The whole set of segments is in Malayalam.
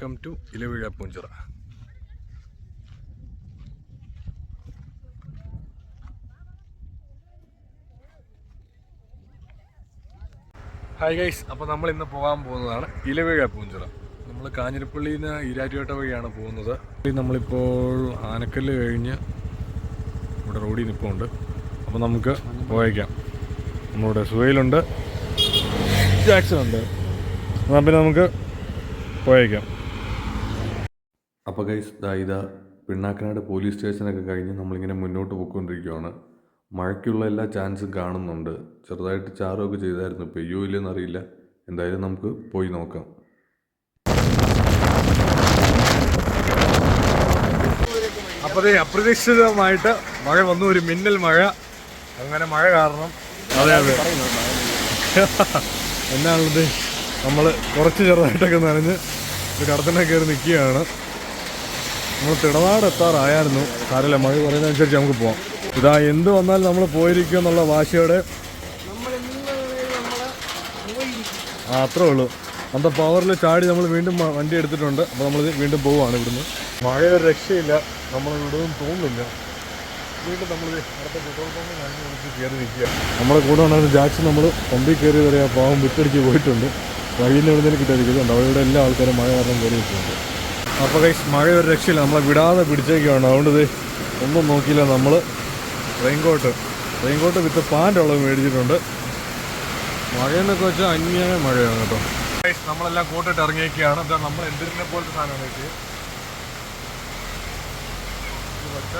Welcome to Ilaveezha Poonchira hi guys അപ്പോൾ നമ്മൾ ഇന്ന് പോകാൻ പോകുന്നതാണ് ഇലവിഴ പൂഞ്ചിറ നമ്മൾ കാഞ്ഞിരപ്പള്ളിയിൽ നിന്ന് ഈരാറ്റുപേട്ട വഴിയാണ് പോകുന്നത്. നമ്മളിപ്പോൾ ആനക്കല്ല് കഴിഞ്ഞ് ഇവിടെ റോഡിൽ നിൽപ്പുണ്ട്. അപ്പോൾ നമുക്ക് പോയേക്കാം. നമ്മളിവിടെ സുഹയിലുണ്ട് ജാക്സൺ ഉണ്ട് എന്നാൽ പിന്നെ നമുക്ക് പോയേക്കാം. അപ്പോൾ ഗൈസ് ദാ പിണ്ണാക്കനാട് പോലീസ് സ്റ്റേഷനൊക്കെ കഴിഞ്ഞ് നമ്മളിങ്ങനെ മുന്നോട്ട് പോയിക്കൊണ്ടിരിക്കുകയാണ് മഴയ്ക്കുള്ള എല്ലാ ചാൻസും കാണുന്നുണ്ട്. ചെറുതായിട്ട് ചാറുമൊക്കെ ചെയ്തായിരുന്നു. പെയ്യോ ഇല്ലെന്നറിയില്ല എന്തായാലും നമുക്ക് പോയി നോക്കാം. അപ്പോൾ അപ്രതീക്ഷിതമായിട്ട് മഴ വന്നു. ഒരു മിന്നൽ മഴ. അങ്ങനെ മഴ കാരണം അതെ അതെ. എന്നാണുള്ളത്? നമ്മൾ കുറച്ച് ചെറുതായിട്ടൊക്കെ നനഞ്ഞ് ഒരു കടത്തിനെ കയറി നിൽക്കുകയാണ്. നമ്മൾ തിടനാട് എത്താറായിരുന്നു സാരല്ല മഴ പറയുന്നതനുസരിച്ച് നമുക്ക് പോവാം. ഇതാ എന്ത് വന്നാലും നമ്മൾ പോയിരിക്കും എന്നുള്ള വാശിയോടെ. ആ അത്രേ ഉള്ളൂ. അന്ത പവറിൽ ചാടി നമ്മൾ വീണ്ടും വണ്ടി എടുത്തിട്ടുണ്ട്. അപ്പോൾ നമ്മൾ വീണ്ടും പോവുകയാണ് ഇവിടുന്ന്. മഴ രക്ഷയില്ല. നമ്മൾ ഇവിടുന്ന് തോന്നുന്നില്ല. വീണ്ടും നമ്മൾ അടുത്ത പെട്രോൾ പമ്പ് വിളിച്ച് കയറി നിൽക്കുക. നമ്മുടെ കൂടെ ഉണ്ടായിരുന്ന ജാക്സ് നമ്മൾ പമ്പിൽ കയറി വരെ ആ പാവം വിട്ടടിച്ച് പോയിട്ടുണ്ട്. വഴിയിൽ എവിടുന്നേലും കിട്ടാതിരിക്കുന്നുണ്ട് അവിടെ എല്ലാ ആൾക്കാരും മഴ കാരണം കയറി നിൽക്കുന്നുണ്ട്. അപ്പോൾ കൈസ് മഴ ഒരു രക്ഷയില്ല. നമ്മളെ വിടാതെ പിടിച്ചേക്കാണ് അതുകൊണ്ട് ഒന്നും നോക്കിയില്ല നമ്മൾ റെയിൻകോട്ട് റെയിൻകോട്ട് വിത്ത് പാന്റ് ഉള്ളത് മേടിച്ചിട്ടുണ്ട്. മഴയെന്നൊക്കെ വെച്ചാൽ അന്യായ മഴയാണ് കേട്ടോ. നമ്മളെല്ലാം കൂട്ടിട്ട് ഇറങ്ങിയൊക്കെയാണ് എന്താ നമ്മൾ എന്തിനെ പോലത്തെ സാധനമാണ് വെച്ച് ഇത് വെച്ച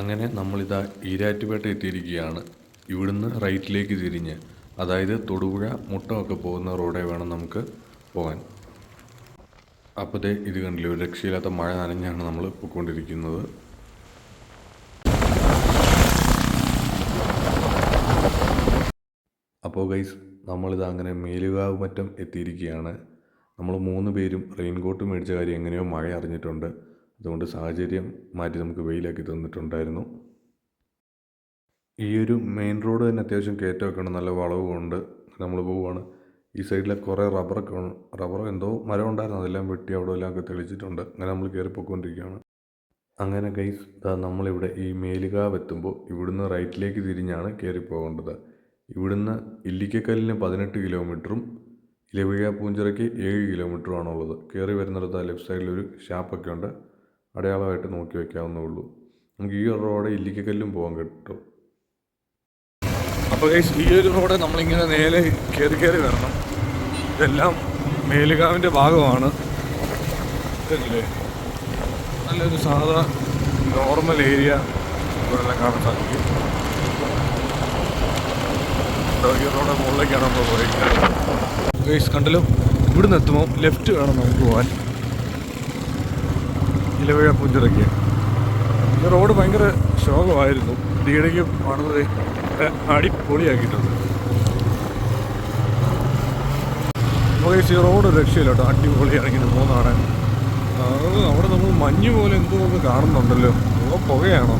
അങ്ങനെ നമ്മളിതാ ഈരാറ്റുപേട്ട എത്തിയിരിക്കുകയാണ്. ഇവിടുന്ന് റൈറ്റിലേക്ക് തിരിഞ്ഞ്. അതായത് തൊടുപുഴ മുട്ടമൊക്കെ പോകുന്ന റോഡേ വേണം നമുക്ക് പോകാൻ. അപ്പോൾ ഇത് കണ്ടില്ലേ ഒരു രക്ഷയില്ലാത്ത മഴ നനഞ്ഞാണ് നമ്മൾ പോയിക്കൊണ്ടിരിക്കുന്നത്. അപ്പോൾ ഗൈസ് നമ്മളിത് അങ്ങനെ മേലുകാവ് മറ്റം എത്തിയിരിക്കുകയാണ്. നമ്മൾ മൂന്ന് പേരും റെയിൻകോട്ട് മേടിച്ച കാര്യം എങ്ങനെയോ മഴ അറിഞ്ഞിട്ടുണ്ട് അതുകൊണ്ട് സാഹചര്യം മാറ്റി നമുക്ക് വെയിലാക്കി തന്നിട്ടുണ്ടായിരുന്നു. ഈ ഒരു മെയിൻ റോഡ് തന്നെ അത്യാവശ്യം കയറ്റമൊക്കെ ഉണ്ട്. നല്ല വളവുമുണ്ട് നമ്മൾ പോവുകയാണ് ഈ സൈഡിലെ കുറേ റബ്ബറൊക്കെ റബ്ബർ എന്തോ മരം ഉണ്ടായിരുന്നു. അതെല്ലാം വെട്ടി അവിടെ എല്ലാം ഒക്കെ തെളിച്ചിട്ടുണ്ട്. അങ്ങനെ നമ്മൾ കയറി പോയിക്കൊണ്ടിരിക്കുകയാണ്. അങ്ങനെ ഗൈസ് നമ്മളിവിടെ ഈ മേലുകാവ് എത്തുമ്പോൾ ഇവിടുന്ന് റൈറ്റിലേക്ക് തിരിഞ്ഞാണ് കയറി പോകേണ്ടത്. ഇവിടുന്ന് ഇല്ലിക്കക്കല്ലിന് പതിനെട്ട് കിലോമീറ്ററും ലവിക പൂഞ്ചിറയ്ക്ക് ഏഴ് കിലോമീറ്ററുമാണുള്ളത് കയറി വരുന്നിടത്ത് ആ ലെഫ്റ്റ് സൈഡിൽ ഒരു ഷാപ്പൊക്കെ ഉണ്ട്. അടയാളമായിട്ട് നോക്കി വയ്ക്കാവുന്നേ ഉള്ളൂ. നമുക്ക് ഈ റോഡ് ഇല്ലിക്കക്കല്ലും പോകാൻ കിട്ടും. അപ്പോൾ ഈ ഒരു റോഡ് നമ്മളിങ്ങനെ നേരെ കയറി കയറി വരണം. ഇതെല്ലാം മേലുകാവിന്റെ ഭാഗമാണ്. ഇതല്ലേ? നല്ലൊരു സാധാ നോർമൽ ഏരിയ ഇവിടെ കാണാൻ സാധിക്കും. ഈ റോഡ് മുകളിലേക്കാണ് നമ്മൾ പോയിരിക്കുന്നത് ഗൈസ് കണ്ടല്ലോ? ഇവിടുന്ന് എത്തുമ്പോൾ ലെഫ്റ്റ് വേണം നമുക്ക് പോകാൻ ഇലവഴ പുഞ്ചിറക്കിയ ഈ റോഡ് ഭയങ്കര ശോകമായിരുന്നു. ഇടയ്ക്ക് പണിത് അടിപൊളിയാക്കിയിട്ടുണ്ട്. നമുക്ക് ഈ റോഡ് രക്ഷയില്ല കേട്ടോ പോകുന്നതാണ് അത് അവിടെ നമ്മൾ മഞ്ഞ് പോലെ എന്തോ ഒന്ന് കാണുന്നുണ്ടല്ലോ. ഓ പുകയാണോ?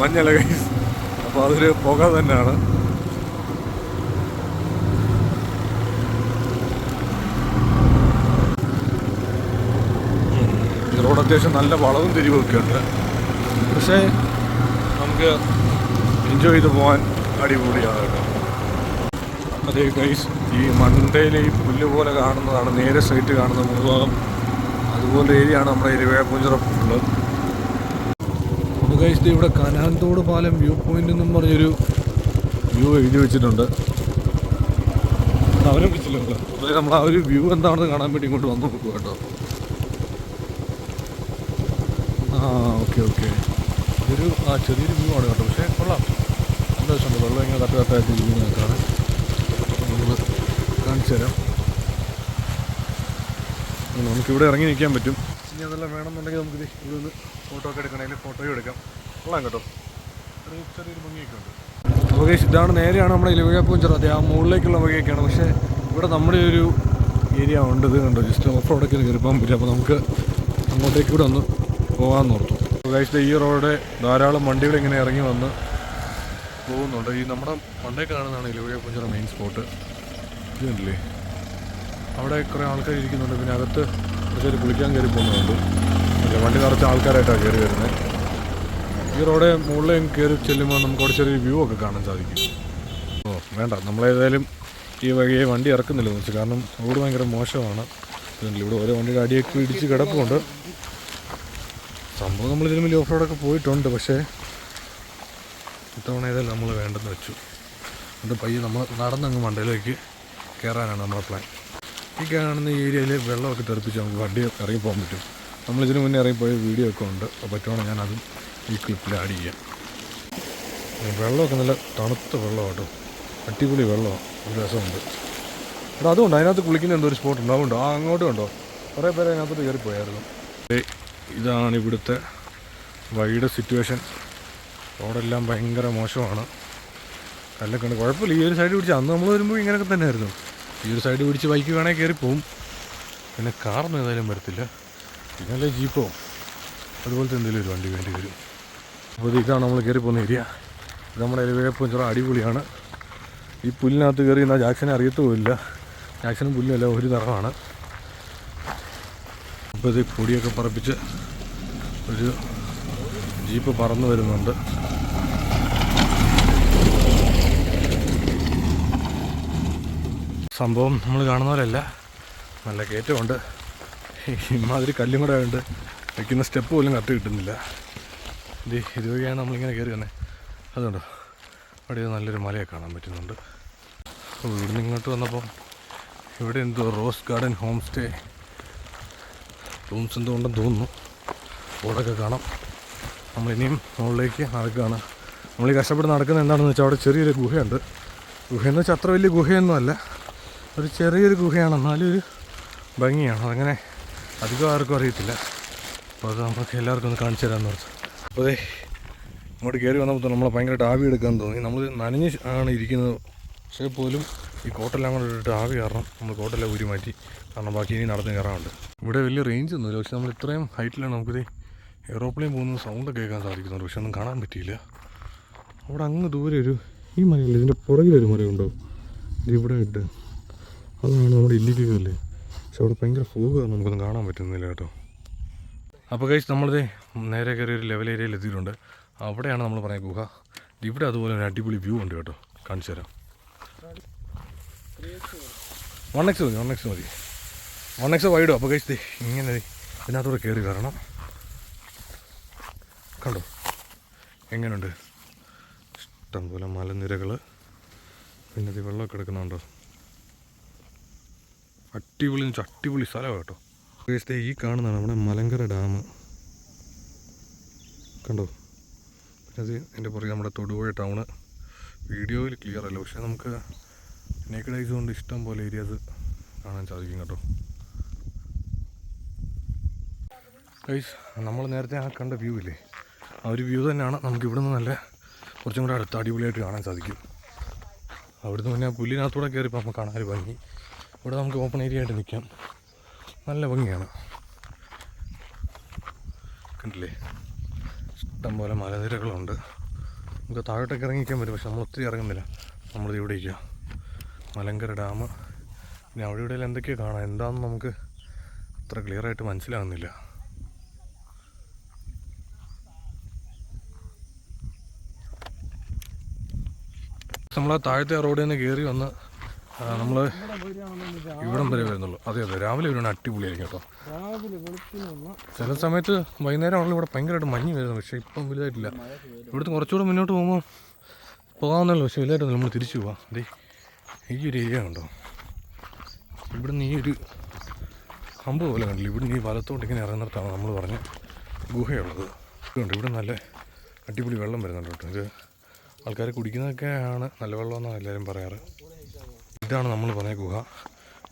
മഞ്ഞല്ല കൈസ് അപ്പോൾ അതൊരു പുക തന്നെയാണ്. റോഡ് അത്യാവശ്യം നല്ല വളവും തിരിവൊക്കെ ഉണ്ട്. പക്ഷേ എൻജോയ് ചെയ്ത് പോകാൻ അടിപൊളിയാണ് കേട്ടോ. അതേ ഗൈസ് ഈ മണ്ടയിൽ ഈ പുല്ല് പോലെ കാണുന്നതാണ് നേരെ സൈറ്റ് കാണുന്ന മുഴുവൻ അതുപോലെ ഏരിയയാണ് നമ്മുടെ ഇരുവേപ്പുഞ്ചിറ ഉള്ളത് അപ്പോൾ ഇവിടെ കനാന്തോട് പാലം വ്യൂ പോയിന്റ് എന്നും പറഞ്ഞൊരു വ്യൂ എഴുതി വെച്ചിട്ടുണ്ട്. അവരെ വിളിച്ചില്ലല്ലോ നമ്മൾ ആ ഒരു വ്യൂ എന്താണെന്ന് കാണാൻ വേണ്ടി ഇങ്ങോട്ട് വന്നു നോക്കുക കേട്ടോ. ആ ഓക്കെ ഓക്കെ ഇതൊരു ആ ചെറിയൊരു വ്യൂ ആണ് കേട്ടോ. പക്ഷേ കൊള്ളാം. സന്തോഷമുണ്ട് വെള്ളം ഇങ്ങനെ തട്ട് തട്ടായിട്ട് ഇരിക്കുന്ന കേൾക്കാണ് നമ്മൾ കാണിച്ചു തരാം. നമുക്കിവിടെ ഇറങ്ങി നിൽക്കാൻ പറ്റും. ഇനി അതെല്ലാം വേണമെന്നുണ്ടെങ്കിൽ നമുക്കിത് ഇവിടെ നിന്ന് ഫോട്ടോ ഒക്കെ എടുക്കണമെങ്കിൽ ഫോട്ടോയും എടുക്കാം. കൊള്ളാം കേട്ടോ. ഒരു ചെറിയൊരു ഭംഗിയൊക്കെ ഉണ്ട്. അപ്പോൾ ഇതാണ് നേരെയാണ് നമ്മുടെ ഇലവിഴ ചെറുതെ ആ മുകളിലേക്കുള്ള വകയൊക്കെയാണ്. പക്ഷേ ഇവിടെ നമ്മുടെ ഒരു ഏരിയ ഉണ്ട്. ഇത് കണ്ടോ? ജസ്റ്റ് ഓഫ് റോഡൊക്കെ കയറി പോകാൻ പറ്റും. അപ്പോൾ നമുക്ക് അങ്ങോട്ടേക്ക് കൂടെ ഒന്ന് പോകാമെന്ന് ഓർത്തു. ഗൈസ് ഈ റോഡ് ധാരാളം വണ്ടികൾ ഇങ്ങനെ ഇറങ്ങി വന്ന് പോകുന്നുണ്ട്. ഈ നമ്മുടെ മണ്ടേ കാണുന്നതാണ് ഇലവുഴ പുഞ്ചിറ മെയിൻ സ്പോട്ട് ഇത് കണ്ടില്ലേ? അവിടെ കുറേ ആൾക്കാർ ഇരിക്കുന്നുണ്ട്. പിന്നെ അകത്ത് കുറച്ച് പേര് കുളിക്കാൻ കയറി പോകുന്നുണ്ട്. അല്ല വണ്ടി നിറച്ച ആൾക്കാരായിട്ടാണ് കയറി വരുന്നത് ഈ റോഡ് മുകളിൽ കയറി ചെല്ലുമ്പോൾ നമുക്ക് അവിടെ ചെറിയൊരു വ്യൂ ഒക്കെ കാണാൻ സാധിക്കും. ഓ വേണ്ട. നമ്മളേതായാലും ഈ വഴിയെ വണ്ടി ഇറക്കുന്നില്ല കാരണം റോഡ് ഭയങ്കര മോശമാണ്. ഇവിടെ ഓരോ വണ്ടിയുടെ അടിയൊക്കെ ഇടിച്ച് കിടപ്പുണ്ട്. സംഭവം നമ്മൾ ഇതിലും വലിയ ഓഫ് റോഡൊക്കെ പോയിട്ടുണ്ട് പക്ഷേ ഇത്തവണ ഏതായാലും നമ്മൾ വേണ്ടെന്ന് വെച്ചു. എന്നിട്ട് പയ്യെ നമ്മൾ നടന്നങ്ങ് മണ്ടയിലേക്ക് കയറാനാണ് നമ്മുടെ പ്ലാൻ ഈ കാണുന്ന ഏരിയയിൽ വെള്ളമൊക്കെ തെറിപ്പിച്ച് നമുക്ക് വണ്ടി ഇറങ്ങി പോകാൻ പറ്റും. നമ്മൾ ഇതിനു മുന്നേ ഇറങ്ങിപ്പോയ വീഡിയോ ഒക്കെ ഉണ്ട്. അപ്പോൾ പറ്റുവാണെങ്കിൽ ഞാൻ അതും ഈ ക്ലിപ്പിൽ ആഡ് ചെയ്യാം. വെള്ളമൊക്കെ നല്ല തണുത്ത വെള്ളമാണ് കേട്ടോ. അടിപൊളി വെള്ളമാണ് ഒരു രസമുണ്ട്. എടാ അതുകൊണ്ട് അതിനകത്ത് കുളിക്കുന്ന ഒരു സ്പോട്ട് ഉണ്ട്. ആ അങ്ങോട്ടും ഉണ്ടോ? കുറേ പേര് അതിനകത്തോട്ട് കയറിപ്പോയായിരുന്നു. ഇതാണ് ഇവിടുത്തെ വഴിയുടെ സിറ്റുവേഷൻ. റോഡെല്ലാം ഭയങ്കര മോശമാണ്. കല്ലൊക്കെ ഉണ്ട് കുഴപ്പമില്ല. ഈ ഒരു സൈഡ് പിടിച്ച് അന്ന് നമ്മൾ വരുമ്പോൾ ഇങ്ങനെയൊക്കെ തന്നെ ആയിരുന്നു ഈ ഒരു സൈഡ് പിടിച്ച് ബൈക്ക് വേണേൽ കയറി പോവും. പിന്നെ കാറൊന്നും ഏതായാലും വരത്തില്ല. പിന്നല്ലേ ജീപ്പോ അതുപോലത്തെ എന്തെങ്കിലും ഒരു വണ്ടി വേണ്ടി വരും. അപ്പോൾ ഇത് ഇതാണ് നമ്മൾ കയറി പോകുന്ന ഏരിയ ഇത് നമ്മുടെ ഇലവേപ്പുഞ്ചിറ അടിപൊളിയാണ്. ഈ പുല്ലിനകത്ത് കയറി എന്നാൽ ജാക്സനെ അറിയത്തുമില്ല. ജാക്സനും പുല്ലുമല്ല ഒരു നിറമാണ് അപ്പോൾ ഇത് പൊടിയൊക്കെ പറപ്പിച്ച് ഒരു ജീപ്പ് പറന്നു വരുന്നുണ്ട്. സംഭവം നമ്മൾ കാണുന്ന പോലെയല്ല. നല്ല കയറ്റമുണ്ട്. ഇമാതിരി കല്ലും കൂടെ ഉണ്ട് വയ്ക്കുന്ന സ്റ്റെപ്പ് പോലും കത്ത് കിട്ടുന്നില്ല. ഇത് ഇതുവഴിയാണ് നമ്മളിങ്ങനെ കയറി വന്നത് അതുകൊണ്ടോ അവിടെ നല്ലൊരു മലയൊക്കെ കാണാൻ പറ്റുന്നുണ്ട്. അപ്പോൾ ഇവിടുന്ന് ഇങ്ങോട്ട് വന്നപ്പോൾ ഇവിടെ എന്തോ rose garden home stay rooms എന്തുകൊണ്ടെന്ന് തോന്നുന്നു. ബോർഡൊക്കെ കാണാം. നമ്മളിനിയും മുകളിലേക്ക് നടക്കുകയാണ്. നമ്മൾ ഈ കഷ്ടപ്പെട്ട് നടക്കുന്നത് എന്താണെന്ന് വെച്ചാൽ അവിടെ ചെറിയൊരു ഗുഹയുണ്ട്. ഗുഹയെന്ന് വെച്ചാൽ അത്ര വലിയ ഗുഹയൊന്നും അല്ല. ഒരു ചെറിയൊരു ഗുഹയാണ്. എന്നാലും ഒരു ഭംഗിയാണ്. അതങ്ങനെ അധികം ആർക്കും അറിയത്തില്ല. അപ്പോൾ അത് നമുക്ക് എല്ലാവർക്കും ഒന്ന് കാണിച്ചു തരാമെന്ന് പറഞ്ഞു. അപ്പോൾ അതെ ഇങ്ങോട്ട് കയറി വന്നപ്പോൾ നമ്മളെ ഭയങ്കരമായിട്ട് ആവി എടുക്കാൻ തോന്നി. നമ്മൾ നനഞ്ഞ് ആണ് ഇരിക്കുന്നത്. പക്ഷേ പോലും ഈ കോട്ടെല്ലാം കൂടെ ഇട്ടിട്ട് ആവി കാരണം നമ്മൾ കോട്ടെല്ലാം ഊരി മാറ്റി. കാരണം ബാക്കി ഇനി നടന്ന് കയറാറുണ്ട് ഇവിടെ വലിയ റേഞ്ച് ഒന്നുമില്ല. പക്ഷെ നമ്മൾ ഇത്രയും ഹൈറ്റിലാണ് നമുക്കിത് എയറോപ്ലെയിൻ പോകുന്ന സൗണ്ട് കേൾക്കാൻ സാധിക്കുന്നുണ്ട്. പക്ഷെ ഒന്നും കാണാൻ പറ്റിയില്ല. അവിടെ അങ്ങ് ദൂരെ ഒരു ഈ മരയില്ല ഇതിന്റെ പുറകിലൊരു മരമുണ്ടോ ഇവിടെ ഇട്ട്. അതാണ് നമ്മുടെ ഇല്ലിക്കല്ലേ പക്ഷെ അവിടെ ഭയങ്കര ഫോഗ് കാരണം നമുക്കൊന്നും കാണാൻ പറ്റുന്നില്ല കേട്ടോ. അപ്പോൾ കഴിച്ച് നമ്മളിത് നേരെ കയറി ഒരു ലെവൽ ഏരിയയിൽ എത്തിയിട്ടുണ്ട്. അവിടെയാണ് നമ്മൾ പറഞ്ഞ ഗുഹ. ഇവിടെ അതുപോലെ ഒരു അടിപൊളി വ്യൂ ഉണ്ട് കേട്ടോ. കാണിച്ചു തരാം. വൺ എക്സ് മതി വൺ എക്സ് മതി. എക്സ് വൈഡോ അപ്പോൾ കഴിച്ച് ഇങ്ങനെ ഇതിനകത്തൂടെ കയറി കയറണം കണ്ടോ? എങ്ങനെയുണ്ട് ഇഷ്ടംപോലെ മലനിരകൾ. പിന്നെ ഇത് വെള്ളമൊക്കെ എടുക്കുന്നുണ്ടോ അടിപൊളി അടിപൊളി സ്ഥലമാണ് കേട്ടോ. ദേ ഈ കാണുന്നതാണ് നമ്മുടെ മലങ്കര ഡാം. കണ്ടോ? പിന്നെ അത് എന്റെ പുറകെ നമ്മുടെ തൊടുപുഴ ടൗണ്. വീഡിയോയിൽ ക്ലിയർ അല്ല. പക്ഷേ നമുക്ക് നേക്കഡൈസ് കൊണ്ട് ഇഷ്ടം പോലെ ഏരിയാസ് കാണാൻ സാധിക്കും കേട്ടോ ഗൈസ് നമ്മൾ നേരത്തെ ആ കണ്ട വ്യൂ ഇല്ലേ? ആ ഒരു വ്യൂ തന്നെയാണ്. നമുക്ക് ഇവിടുന്ന് നല്ല കുറച്ചും കൂടെ അടുത്ത് അടിപൊളിയായിട്ട് കാണാൻ സാധിക്കും. അവിടുന്ന് പിന്നെ പുല്ലിനകത്തൂടെ കയറിയപ്പോൾ നമുക്ക് കാണാൻ ഒരു ഭംഗി. ഇവിടെ നമുക്ക് ഓപ്പൺ ഏരിയ ആയിട്ട് നിൽക്കാം. നല്ല ഭംഗിയാണ്. കണ്ടില്ലേ? ഇഷ്ടം പോലെ മലനിരകളുണ്ട്. നമുക്ക് താഴോട്ടൊക്കെ ഇറങ്ങിക്കാൻ പറ്റും പക്ഷെ നമ്മൾ ഒത്തിരി ഇറങ്ങുന്നില്ല. നമ്മളിത് ഇവിടെ ഇരിക്കുക. മലങ്കര ഡാം. പിന്നെ അവിടെ ഇവിടെ എന്തൊക്കെയോ കാണാം എന്താണെന്ന് നമുക്ക് അത്ര ക്ലിയറായിട്ട് മനസ്സിലാകുന്നില്ല. നമ്മൾ ആ താഴത്തെ റോഡിൽ നിന്ന് കയറി വന്ന് നമ്മൾ ഇവിടം വരെ വരുന്നുള്ളൂ. അതെ അതെ രാവിലെ വരുവാണ് അടിപൊളിയായിരിക്കും കേട്ടോ. ചില സമയത്ത് വൈകുന്നേരം ഇവിടെ ഭയങ്കരമായിട്ട് മഞ്ഞ് വരുന്നത് പക്ഷേ ഇപ്പം വലുതായിട്ടില്ല. ഇവിടുത്തെ കുറച്ചുകൂടെ മുന്നോട്ട് പോകുമ്പോൾ പോകാമെന്നല്ലോ പക്ഷേ വലുതായിട്ട് നമ്മൾ തിരിച്ചു പോവാം. അതെ ഈ ഒരു ഏരിയ കണ്ടോ? ഇവിടുന്ന് ഈ ഒരു അമ്പ് പോലെ കണ്ടില്ല? ഇവിടുന്ന് ഈ വലത്തോട്ട് ഇങ്ങനെ ഇറങ്ങുന്നിടത്താണ് നമ്മൾ പറഞ്ഞ ഗുഹയുള്ളത്. ഇതുണ്ട് ഇവിടെ നല്ല അടിപൊളി വെള്ളം വരുന്നുണ്ട് കേട്ടോ. ഇത് ആൾക്കാർ കുടിക്കുന്നതൊക്കെയാണ് നല്ല വെള്ളമെന്നാണ് എല്ലാവരും പറയാറ്. ഇതാണ് നമ്മൾ പറഞ്ഞ ഗുഹ.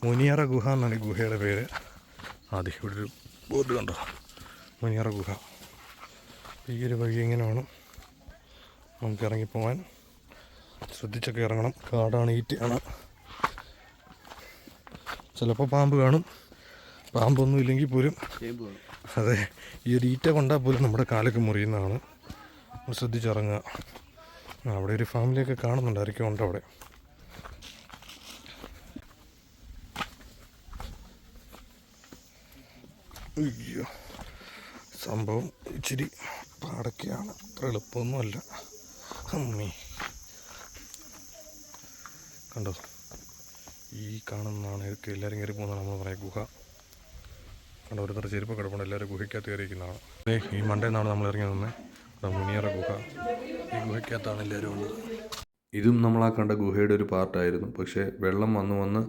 മുനിയറ ഗുഹ എന്നാണ് ഈ ഗുഹയുടെ പേര്. അതെ ഇവിടെ ഒരു ബോർഡ് കണ്ടോ? മുനിയറ ഗുഹ. ഈ ഒരു വഴി എങ്ങനെ വേണം നമുക്ക് ഇറങ്ങിപ്പോവാൻ. ശ്രദ്ധിച്ചൊക്കെ ഇറങ്ങണം. കാടാണ് ഈറ്റയാണ് ചിലപ്പോൾ പാമ്പ് കാണും. പാമ്പൊന്നും ഇല്ലെങ്കിൽ പോലും അതെ ഈ ഒരു ഈറ്റ കൊണ്ടാൽ പോലും നമ്മുടെ കാലൊക്കെ മുറിയുന്നതാണ്. ശ്രദ്ധിച്ചിറങ്ങുക. അവിടെ ഒരു ഫാമിലിയൊക്കെ കാണുന്നുണ്ടായിരിക്കും ഉണ്ട് അവിടെ. അയ്യോ സംഭവം ഇച്ചിരി പാടൊക്കെയാണ്. അത്ര എളുപ്പമൊന്നുമല്ല കണ്ടോ? ഈ കാണുന്നതാണ് ഇതൊക്കെ എല്ലാവരും കയറി പോകുന്നതാണ് നമ്മൾ പറയുക ഗുഹ. കണ്ടോ ഓരോരുത്തർ ചെരുപ്പ് കിടപ്പുണ്ട്. എല്ലാവരും ഗുഹയ്ക്കകത്ത് കയറിയിരിക്കുന്നതാണ്. ഈ മണ്ടേന്നാണ് നമ്മൾ ഇറങ്ങി നിന്നത് മുനിയറ ഗുഹ. ഈ ഗുഹയ്ക്കകത്താണ് എല്ലാവരും ഉള്ളത് ഇതും നമ്മൾ ആ കണ്ട ഗുഹയുടെ ഒരു പാർട്ടായിരുന്നു പക്ഷേ വെള്ളം വന്ന് വന്ന്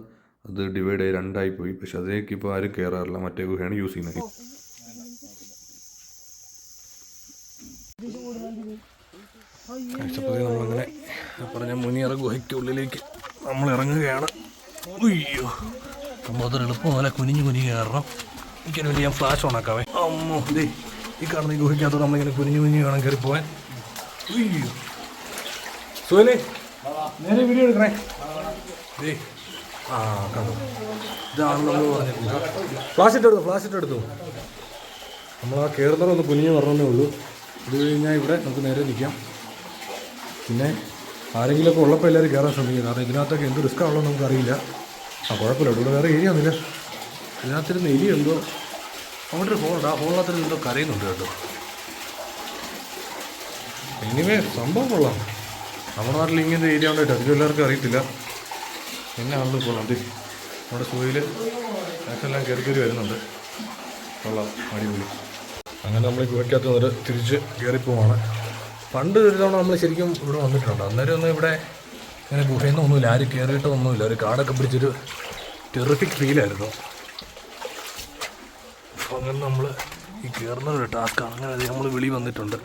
അത് ഡിവൈഡ് ആയി രണ്ടായി പോയി. പക്ഷെ അതിലേക്ക് ഇപ്പോൾ ആരും കയറാറില്ല മറ്റേ ഗുഹയാണ് യൂസ് ചെയ്യുന്നത്. നമ്മളങ്ങനെ പറഞ്ഞ മുനിയറ ഗുഹയ്ക്കുള്ളിലേക്ക് നമ്മൾ ഇറങ്ങുകയാണ്. അയ്യോ സംഭവത്തിൽ എളുപ്പം പോലെ കുനിഞ്ഞ് കുനിഞ്ഞ് കയറണം. എനിക്കൊരു ഞാൻ ഫ്ലാഷ് ഓണാക്കാവേ അമ്മോ ദേ ഈ കാണുന്ന ഈ ഗുഹയ്ക്കകത്തോട് നമ്മളിങ്ങനെ കുനിഞ്ഞ് കുനിഞ്ഞ് വേണം കയറി പോവാൻ അയ്യോ സുഹലേ ഗുഹ ഫ്ലാഷ് ഇട്ടെടുത്തു നമ്മൾ ആ കേരളം ഒന്ന് കുനിഞ്ഞ് പറഞ്ഞേ ഉള്ളൂ. ഇത് കഴിഞ്ഞാൽ ഇവിടെ നമുക്ക് നേരെ നിൽക്കാം പിന്നെ ആരെങ്കിലുമൊക്കെ ഉള്ളപ്പോൾ എല്ലാവരും കയറാൻ ശ്രമിക്കുക കാരണം ഇതിനകത്തൊക്കെ എന്ത് റിസ്ക് ആണല്ലോ നമുക്കറിയില്ല ആ കുഴപ്പമില്ല. ഇവിടെ വേറെ ഏരിയ ഒന്നുമില്ല. ഇതിനകത്തിരുന്ന് എലി എന്തോ അവിടെ ഒരു ഫോണുണ്ട് ആ ഫോണിനകത്തിരുന്ന് എന്തോ കരയുന്നുണ്ട് കേട്ടോ. എനിവേ സംഭവം കൊള്ളാം. നമ്മുടെ നാട്ടിൽ ഇങ്ങനത്തെ ഏരിയ ഉണ്ടായിട്ട് അധികം എല്ലാവർക്കും അറിയത്തില്ല. എന്നെ ആളുകൾ കൊള്ളാം. അതെ നമ്മുടെ സൂയിൽ എല്ലാം കയറി കയറി വരുന്നുണ്ട്. കൊള്ളാം. അടിപൊളി. അങ്ങനെ നമ്മൾ ഗുഹയ്ക്കകത്ത് വന്നിട്ട് തിരിച്ച് കയറിപ്പോവാണ് പണ്ട് ഒരു തവണ നമ്മൾ ശരിക്കും ഇവിടെ വന്നിട്ടുണ്ട്. അന്നേരം ഒന്നും ഇവിടെ ഇങ്ങനെ ഗുഹയിൽ നിന്ന് ഒന്നുമില്ല ആരും കയറിയിട്ടൊന്നുമില്ല ഒരു കാടൊക്കെ പിടിച്ചൊരു ടെറിഫിക് ഫീലായിരുന്നു അപ്പോൾ അങ്ങനെ നമ്മൾ ഈ കയറുന്ന ഒരു ടാസ്ക്കാണ് അങ്ങനെ നമ്മൾ വെളി വന്നിട്ടുണ്ട്.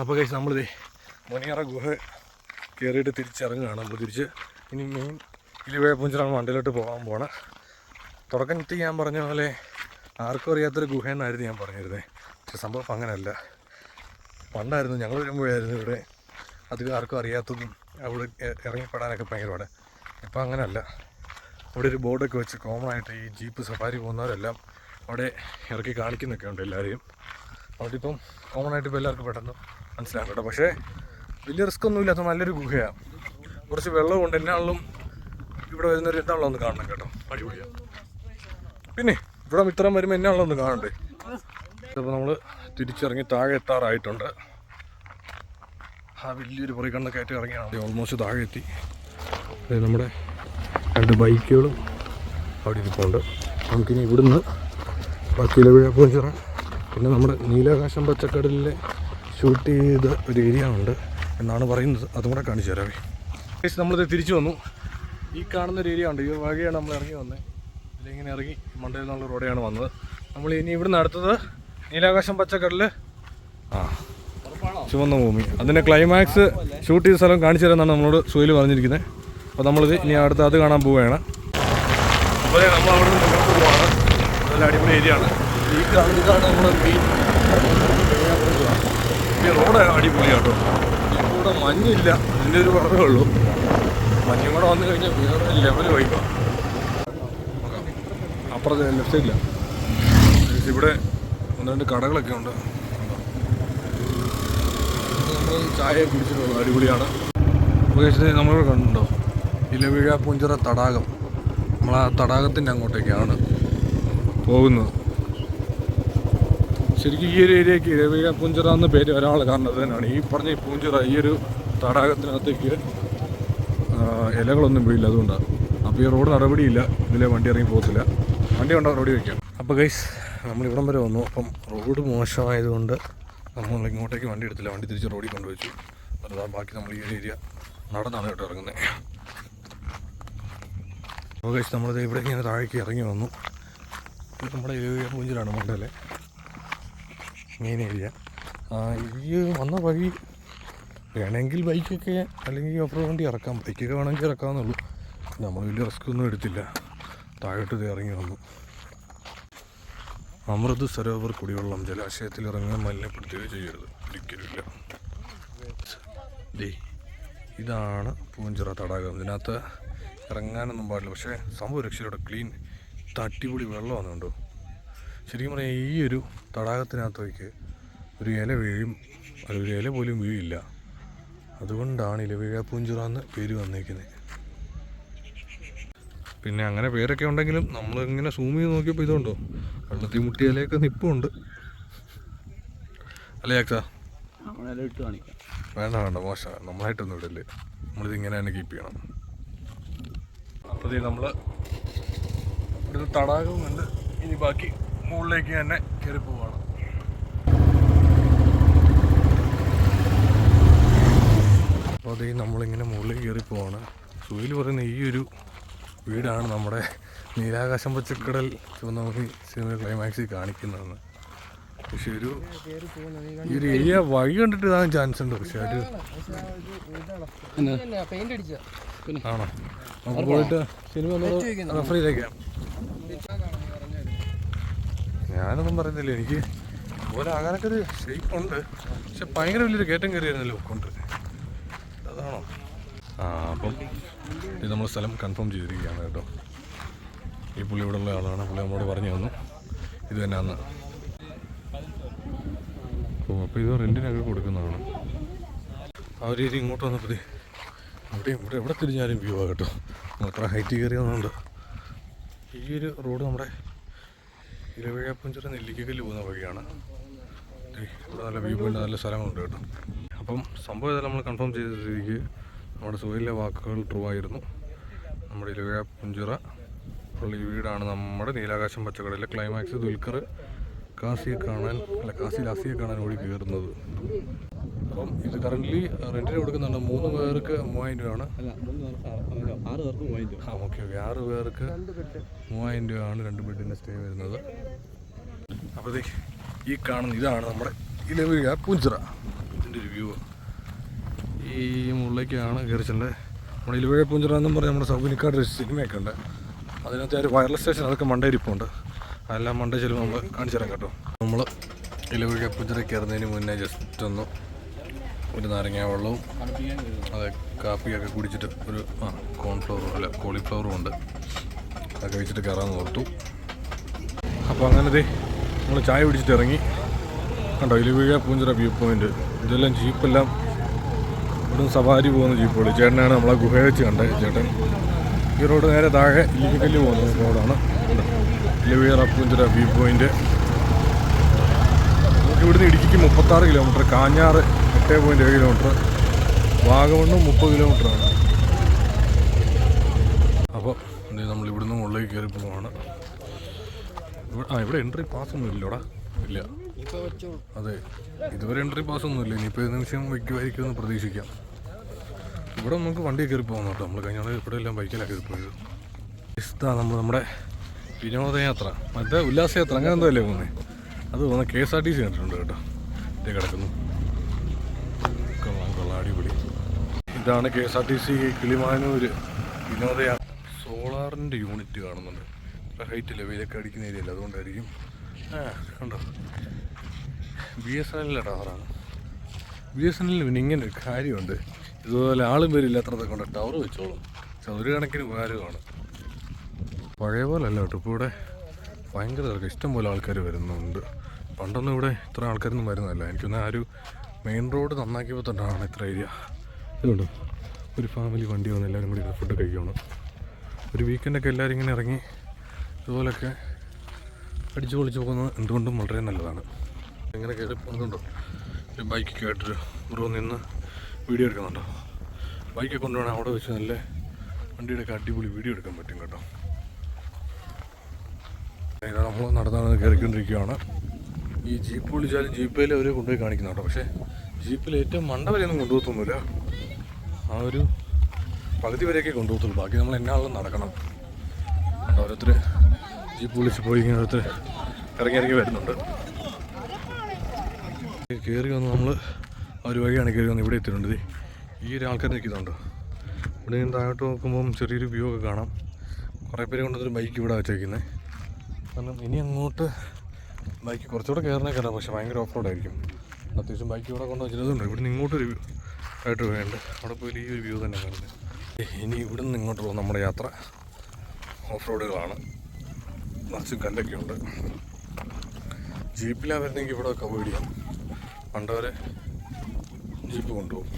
അപ്പോൾ കഴിച്ച് നമ്മളിതേ മുനിയറ ഗുഹ കയറിയിട്ട് തിരിച്ചിറങ്ങുകയാണ്. നമ്മൾ തിരിച്ച് ഇനി മെയിൻ ഇലിവേ പുഞ്ചിറാണ് മണ്ടയിലോട്ട് പോകാൻ പോണ. തുടക്കത്തിൽ ഞാൻ പറഞ്ഞ പോലെ ആർക്കും അറിയാത്തൊരു ഗുഹയെന്നായിരുന്നു ഞാൻ പറഞ്ഞിരുന്നത് പക്ഷെ സംഭവം അങ്ങനെയല്ല. പണ്ടായിരുന്നു ഞങ്ങൾ വരുമ്പോഴായിരുന്നു ഇവിടെ അത് ആർക്കും അറിയാത്തതും അവിടെ ഇറങ്ങിപ്പെടാനൊക്കെ ഭയങ്കര പാട് ഇപ്പം അങ്ങനെയല്ല. അവിടെ ഒരു ബോർഡൊക്കെ വെച്ച് കോമൺ ആയിട്ട് ഈ ജീപ്പ് സഫാരി പോകുന്നവരെല്ലാം അവിടെ ഇറക്കി കാണിക്കുന്നൊക്കെ ഉണ്ട് എല്ലാവരെയും. അവിടെ ഇപ്പം കോമൺ ആയിട്ട് ഇപ്പോൾ എല്ലാവർക്കും പെട്ടെന്ന് മനസ്സിലാക്കാം കേട്ടോ. പക്ഷേ വലിയ റിസ്ക് ഒന്നും ഇല്ലാത്ത നല്ലൊരു ഗുഹയാണ് കുറച്ച് വെള്ളം കൊണ്ട് എന്നാളും ഇവിടെ വരുന്നൊരു എന്താണല്ലോ ഒന്ന് കാണണം കേട്ടോ. അടിപൊളിയാണ് പിന്നെ ഇവിടെ ഇത്രയും വരുമ്പോൾ എന്നാണല്ലോ ഒന്ന് കാണണ്ടേ? അപ്പോൾ നമ്മൾ തിരിച്ചിറങ്ങി താഴെ എത്താറായിട്ടുണ്ട്. ആ വലിയൊരു പുറകെ കണ്ണ് കയറ്റി ഇറങ്ങിയാണ്. ഓൾമോസ്റ്റ് താഴെ എത്തി. നമ്മുടെ രണ്ട് ബൈക്കുകളും അവിടെ ഇരിപ്പുണ്ട്. നമുക്കിനി ഇവിടുന്ന് ബാക്കിയിലെ വിഴപ്പൂഞ്ചിറ പിന്നെ നമ്മുടെ നീലാകാശം പച്ചക്കടലിലെ ഷൂട്ട് ചെയ്ത ഒരു ഏരിയ ഉണ്ട് എന്നാണ് പറയുന്നത്. അതും കൂടെ കാണിച്ചു തരാവേ. ഏകദേശം നമ്മളിത് തിരിച്ചു വന്നു. ഈ കാണുന്ന ഒരു ഏരിയ ഉണ്ട്. ഈ വഴിയാണ് നമ്മൾ ഇറങ്ങി വന്നത് ഇതിലിങ്ങനെ ഇറങ്ങി മണ്ടയിൽ നിന്നുള്ള റോഡെയാണ് വന്നത്. നമ്മൾ ഇനി ഇവിടുന്ന് അടുത്തത് നീലാകാശം പച്ചക്കടൽ ആ ചുവന്ന ഭൂമി. അതിന്റെ ക്ലൈമാക്സ് ഷൂട്ട് ചെയ്ത സ്ഥലം കാണിച്ചു തരാമെന്നാണ് നമ്മളോട് സുഹയിൽ പറഞ്ഞിരിക്കുന്നത് അപ്പോൾ നമ്മളിത് ഇനി അടുത്ത് അത് കാണാൻ പോവുകയാണ്. അപ്പോൾ നമ്മൾ അവിടെ നിന്ന് പോവാണ്. നല്ല അടിപൊളി ഏരിയ ആണ്. ഈ ഇതാണ് നമ്മുടെ മെയിൻ ഈ റോഡ് അടിപൊളിയാട്ടോ. ഇവിടെ മഞ്ഞില്ല അതിന്റെ ഒരു കുറവേ ഉള്ളൂ. മഞ്ഞും കൂടെ വന്നു കഴിഞ്ഞാൽ വേറെ ലെവൽ വൈകാം അപ്പുറത്തെ ലെഫ്റ്റ് സൈഡില്ല ഇവിടെ ഒന്ന് രണ്ട് കടകളൊക്കെ ഉണ്ട്. നമ്മൾ ചായ കുടിച്ചിട്ടുള്ളത് അടിപൊളിയാണ്. ഉപയോഗിച്ചത് നമ്മളിവിടെ കണ്ടുണ്ടോ ഇലവിഴ പുഞ്ചിറ തടാകം. നമ്മൾ ആ തടാകത്തിന്റെ അങ്ങോട്ടേക്കാണ് പോകുന്നത്. ശരിക്കും ഈ ഒരു ഏരിയക്ക് ഇരവിഴ പൂഞ്ചിറ എന്ന പേര് ഒരാൾ കാണുന്നത് തന്നെയാണ് ഈ പറഞ്ഞ പൂഞ്ചിറ ഈ ഒരു തടാകത്തിനകത്തേക്ക് ഇലകളൊന്നും വീഴില്ല അതുകൊണ്ടാണ് അപ്പോൾ ഈ റോഡ് നടപടിയില്ല. ഇതിലെ വണ്ടി ഇറങ്ങി പോകത്തില്ല. വണ്ടി ഉണ്ടോ റോഡി വയ്ക്കാം അപ്പോൾ ഗൈസ് നമ്മൾ ഇവിടം വരെ വന്നു. അപ്പം റോഡ് മോശമായതുകൊണ്ട് നമ്മൾ ഇങ്ങോട്ടേക്ക് വണ്ടി എടുത്തില്ല. വണ്ടി തിരിച്ച് റോഡിൽ കൊണ്ടുവച്ചു. അതാ ബാക്കി നമ്മൾ ഈ ഒരു ഏരിയ നടന്നാണ് കേട്ടോ ഇറങ്ങുന്നത് അപ്പോൾ ഗൈസ് നമ്മളിത് ഇവിടെ ഇങ്ങനെ താഴേക്ക് ഇറങ്ങി വന്നു. നമ്മുടെ ഏരിയ പൂഞ്ചിലാണ് മണ്ടല്ലേ? ആ, ഈ വന്ന വഴി വേണമെങ്കിൽ ബൈക്കൊക്കെ അല്ലെങ്കിൽ ഓഫ് വണ്ടി ഇറക്കാം. ബൈക്കൊക്കെ വേണമെങ്കിൽ ഇറക്കാമെന്നുള്ളൂ നമ്മൾ വലിയ റിസ്ക് ഒന്നും എടുത്തില്ല. താഴോട്ട് ഇറങ്ങി വന്നു. അമൃത് സരോവർ കുടിവെള്ളം ജലാശയത്തിൽ ഇറങ്ങാൻ മലിനപ്പെടുത്തുകയോ ചെയ്യരുത്. ഒരിക്കലുമില്ല ഇതാണ് പൂഞ്ചിറ തടാകം. ഇതിനകത്ത് ഇറങ്ങാനൊന്നും പാടില്ല. പക്ഷേ സംഭവ രക്ഷയുടെ ക്ലീൻ തട്ടിപൊടി വെള്ളം കണ്ടോ ശരിക്കും പറഞ്ഞാൽ ഈ ഒരു തടാകത്തിനകത്തേക്ക് ഒരു ഇല വീഴും ഒരു ഇല പോലും വീഴില്ല. അതുകൊണ്ടാണ് ഇലവീഴാപ്പൂഞ്ചിറ എന്ന് പേര് വന്നേക്കുന്നത്. പിന്നെ അങ്ങനെ പേരൊക്കെ ഉണ്ടെങ്കിലും നമ്മൾ ഇങ്ങനെ സൂം ചെയ്ത് നോക്കിയപ്പോൾ ഇതുണ്ടോ? വെള്ളത്തിൽ മുട്ടിയ ഇലയൊക്കെ നിപ്പുണ്ട് അല്ലേ കാണിക്കാം. വേണ്ട വേണ്ട മോശമാണ് നമ്മളായിട്ടൊന്നും ഇടല്ലേ നമ്മളിത് ഇങ്ങനെ തന്നെ കീപ്പ് ചെയ്യണം. അപ്പോൾ നമ്മൾ ഇവിടുത്തെ തടാകവും ഉണ്ട്. ഇനി ബാക്കി മുകളിലേക്ക് തന്നെ കയറി പോവാണ് അപ്പോൾ അതേ നമ്മളിങ്ങനെ മുകളിൽ കയറി പോവാണ്. സുഹൈൽ പറയുന്ന ഈ ഒരു വീടാണ് നമ്മുടെ നീലാകാശം പച്ചക്കടൽ നമുക്ക് സിനിമ ക്ലൈമാക്സിൽ കാണിക്കുന്നതെന്ന്. പക്ഷെ ഒരു ഈ ഒരു ഏരിയ വഴി കണ്ടിട്ട് ഇതാകാൻ ചാൻസ് ഉണ്ട്. പക്ഷെ ഒരു ആണോ? നമുക്ക് പോയിട്ട് സിനിമ റെഫർ ചെയ്തേക്കാം ഞാനൊന്നും പറയുന്നില്ല. എനിക്ക് പോലെ അങ്ങനൊക്കെ ഒരു ഷേപ്പ് ഉണ്ട്. പക്ഷെ ഭയങ്കര വലിയൊരു കയറ്റം കയറിയായിരുന്നല്ലോ കൊണ്ട് അതാണോ? ആ അപ്പം ഇത് നമ്മൾ സ്ഥലം കൺഫേം ചെയ്തിരിക്കുകയാണ് കേട്ടോ. ഈ പുള്ളി ഇവിടെ ഉള്ള ആളാണ്. പുള്ളി നമ്മളോട് പറഞ്ഞു തന്നു. ഇത് തന്നെയാന്ന് ഓ അപ്പോൾ ഇത് റെന്റിനൊക്കെ കൊടുക്കുന്നതാണ്. ഒരു രീതി ഇങ്ങോട്ട് വന്നപ്പോൾ അവിടെ ഇവിടെ എവിടെ തിരിഞ്ഞാലും വ്യൂ ആ കേട്ടോ. അത്ര ഹൈറ്റ് കയറിയതുകൊണ്ട്. ഈ ഒരു റോഡ് നമ്മുടെ ഇലവിഴാപ്പുഞ്ചിറ നെല്ലിക്കൽ പോകുന്ന വഴിയാണ്. ഇവിടെ നല്ല വ്യൂ പോയിന്റ് നല്ല സ്ഥലങ്ങളുണ്ട് കേട്ടോ. അപ്പം സംഭവം ഇതെല്ലാം നമ്മൾ കൺഫേം ചെയ്ത സ്ഥിതിക്ക് നമ്മുടെ സുഹൈലിലെ വാക്കുകൾ ട്രൂ ആയിരുന്നു. നമ്മുടെ ഇലവിഴാപ്പുഞ്ചിറ ഉള്ള ഈ വീടാണ് നമ്മുടെ നീലാകാശം പച്ചക്കടയിലെ ക്ലൈമാക്സ് ദുൽഖർ കാസിയെ കാണാൻ അല്ല കാസി ലാസിയെ കാണാൻ ഓടി കയറുന്നത്. അപ്പം ഇത് കറന്റ്ലി റെന്റിന് കൊടുക്കുന്നുണ്ട് മൂന്ന് പേർക്ക് മൂവായിരം രൂപയാണ്. ആ ഓക്കെ ഓക്കെ ആറ് പേർക്ക് മൂവായിരം രൂപയാണ് രണ്ട് ബെഡിന്റെ സ്റ്റേ വരുന്നത്. അപ്പോൾ ഈ കാണുന്ന ഇതാണ് നമ്മുടെ ഇലവീഴ പൂഞ്ചിറ. ഇതിന്റെ ഒരു വ്യൂ ഈ മുകളിലേക്കാണ് കയറിച്ചിട്ടുണ്ട് നമ്മുടെ ഇലവീഴ പൂഞ്ചിറ എന്നും പറഞ്ഞ് നമ്മുടെ സൗബിനിക്കാട് ഒരു സിനിമയൊക്കെ ഉണ്ട്. അതിനകത്ത് ഒരു വയർലെസ് സ്റ്റേഷൻ അതൊക്കെ മണ്ടയിരിപ്പുണ്ട്. അതെല്ലാം മണ്ടേ ചെല്ലുമ്പോൾ നമ്മൾ കാണിച്ചു തരാം കേട്ടോ. നമ്മൾ ഇലവീഴ പൂഞ്ചിറ കയറുന്നതിന് മുന്നേ ജസ്റ്റ് ഒന്ന് ഒരു നാരങ്ങ വെള്ളവും അതെ കാപ്പിയൊക്കെ കുടിച്ചിട്ട് ഒരു ആ കോൺഫ്ലവറും അല്ല കോളിഫ്ലവറും ഉണ്ട്. അതൊക്കെ വെച്ചിട്ട് കയറാമെന്ന് ഓർത്തു. അപ്പോൾ അങ്ങനെ ദേ നമ്മൾ ചായ പിടിച്ചിട്ട് ഇറങ്ങി. കണ്ടോ ഇലുവിഴ പൂഞ്ചിറ വ്യൂ പോയിന്റ് ഇതെല്ലാം ജീപ്പെല്ലാം ഇവിടുന്ന് സവാരി പോകുന്ന ജീപ്പുകൾ ചേട്ടനാണ് നമ്മളെ ഗുഹ വെച്ച് കണ്ടത് ചേട്ടൻ. ഈ റോഡ് നേരെ താഴെ ഇല്ലിക്കല്ല് പോകുന്ന റോഡാണ്. ഇലുവീഴ പൂഞ്ചിറ വ്യൂ പോയിന്റ് നമുക്ക് ഇവിടുന്ന് ഇടുക്കിക്ക് മുപ്പത്താറ് കിലോമീറ്റർ കാഞ്ഞാറ് എട്ട് പോയിന്റ് ഏഴ് കിലോമീറ്റർ. വാഗമണ്ണും മുപ്പത് കിലോമീറ്ററാണ്. അപ്പോൾ നമ്മൾ ഇവിടുന്ന് മുകളിലേക്ക് കയറി പോവാണ്. ആ ഇവിടെ എൻട്രി പാസ് ഒന്നും ഇല്ലടാ. ഇല്ല. അതെ. ഇതുവരെ എൻട്രി പാസ് ഒന്നും ഇല്ല. ഇനിയിപ്പോൾ ഏത് നിമിഷം വയ്ക്കുമായിരിക്കും എന്ന് പ്രതീക്ഷിക്കാം. ഇവിടെ നമുക്ക് വണ്ടി കയറി പോകാം കേട്ടോ. നമ്മൾ കഴിഞ്ഞ നാൾ ഇവിടെ എല്ലാം ബൈക്കിലാണ് കയറി പോയത്. ഇഷ്ടമാണ് നമ്മൾ നമ്മുടെ വിനോദയാത്ര. മറ്റേ ഉല്ലാസയാത്ര. അങ്ങനെ എന്തോ അല്ലേ പോകുന്നത് അത് പോകുന്ന K S R T C കണ്ടിട്ടുണ്ട് കേട്ടോ. ഇതേ കിടക്കുന്നു കൊള്ളാം കൊള്ളാം അടിപൊളി ഇതാണ് K S R T C Kilimanoor വിനോദയാത്ര സോളാറിന്റെ യൂണിറ്റ് കാണുന്നുണ്ട്. ഇത്ര ഹൈറ്റില്ല വെയിലൊക്കെ അടിക്കുന്ന ഏരിയല്ല അതുകൊണ്ടായിരിക്കും കണ്ടോ? ബി എസ് എൻ എല്ലിലെ ടവറാണ് ബി എസ് എൻ എല്ലിന് പിന്നെ ഇങ്ങനെ ഒരു കാര്യമുണ്ട്. ഇതുപോലെ ആളും പേരില്ലാത്തതൊക്കെ കൊണ്ട് ടവർ വെച്ചോളും. ഒരു കണക്കിന് ഉപകാരമാണ് പഴയ പോലെ അല്ല കേട്ടോ. ഇപ്പോൾ ഇവിടെ ഭയങ്കര തിരക്ക്. ഇഷ്ടംപോലെ ആൾക്കാർ വരുന്നുണ്ട്. പണ്ടൊന്നും ഇവിടെ ഇത്ര ആൾക്കാരൊന്നും വരുന്നതല്ല. എനിക്കൊന്ന് ആ ഒരു മെയിൻ റോഡ് നന്നാക്കിയപ്പോൾ തന്നെയാണ് ഇത്ര ഏരിയ ഇതുണ്ട്? ഒരു ഫാമിലി വണ്ടി വന്ന് എല്ലാവരും കൂടി ഫുഡ് കഴിക്കണം ഒരു വീക്കെൻഡൊക്കെ എല്ലാവരും ഇങ്ങനെ ഇറങ്ങി ഇതുപോലൊക്കെ അടിച്ചു പൊളിച്ച് പോകുന്നത് എന്തുകൊണ്ടും വളരെ നല്ലതാണ്. ഇങ്ങനെ കയറി പോകുന്നുണ്ടോ? ഒരു ബൈക്ക് കേട്ടൊരു ബ്രോ നിന്ന് വീഡിയോ എടുക്കുന്നുണ്ടോ? ബൈക്കൊക്കെ കൊണ്ടുപോകണം. അവിടെ വെച്ച് നല്ല വണ്ടിയുടെ അടിപൊളി വീഡിയോ എടുക്കാൻ പറ്റും കേട്ടോ. നമ്മൾ നടന്നാണ് കയറിക്കൊണ്ടിരിക്കുകയാണ് ഈ ജീപ്പ് വിളിച്ചാലും ജീപ്പിൽ അവർ കൊണ്ടുപോയി കാണിക്കുന്നുണ്ടോ പക്ഷേ ജീപ്പിൽ ഏറ്റവും മണ്ട വരെയൊന്നും കൊണ്ടുപോകത്തൊന്നുമില്ല. ആ ഒരു പകുതി വരെയൊക്കെ കൊണ്ടുപോകത്തുള്ളൂ. ബാക്കി നമ്മൾ എന്നാളും നടക്കണം. ഓരോരുത്തർ ഈ വിളിച്ച് പോയി ഇങ്ങനെ ഓരോരുത്തർ ഇറങ്ങി ഇറങ്ങി വരുന്നുണ്ട്. കയറി വന്ന് നമ്മൾ ആ ഒരു വഴിയാണ് കയറി വന്ന് ഇവിടെ എത്തിയിട്ടുണ്ട്. ഈ ഒരു ആൾക്കാർ നിൽക്കുന്നുണ്ട്. ഇവിടെ നിന്ന് താഴോട്ട് നോക്കുമ്പം ചെറിയൊരു വ്യൂ ഒക്കെ കാണാം. കുറേ പേര് കൊണ്ടൊരു ബൈക്ക് ഇവിടെ വെച്ചേക്കുന്നത് കാരണം ഇനി അങ്ങോട്ട് ബൈക്ക് കുറച്ചുകൂടെ കയറണേ കയറാം പക്ഷേ ഭയങ്കര ഓഫ് റോഡായിരിക്കും അത്യാവശ്യം ബൈക്ക് ഇവിടെ കൊണ്ട് വെച്ചിട്ടുണ്ട് ഇവിടെ നിന്ന് ഇങ്ങോട്ടൊരു ആയിട്ട് വേണ്ട? അവിടെ പോയി ഈ ഒരു വ്യൂ തന്നെ കാണുന്നത് ഇനി ഇവിടെ നിന്ന് ഇങ്ങോട്ട് പോകും നമ്മുടെ യാത്ര ഓഫ് റോഡുകളാണ് കുറച്ച് കല്ലൊക്കെ ഉണ്ട്. ജീപ്പിലാണ് വരുന്നെങ്കിൽ ഇവിടെ ഒക്കെ അവോയ്ഡ് ചെയ്യാം പണ്ടവരെ ജീപ്പ് കൊണ്ടുപോകും.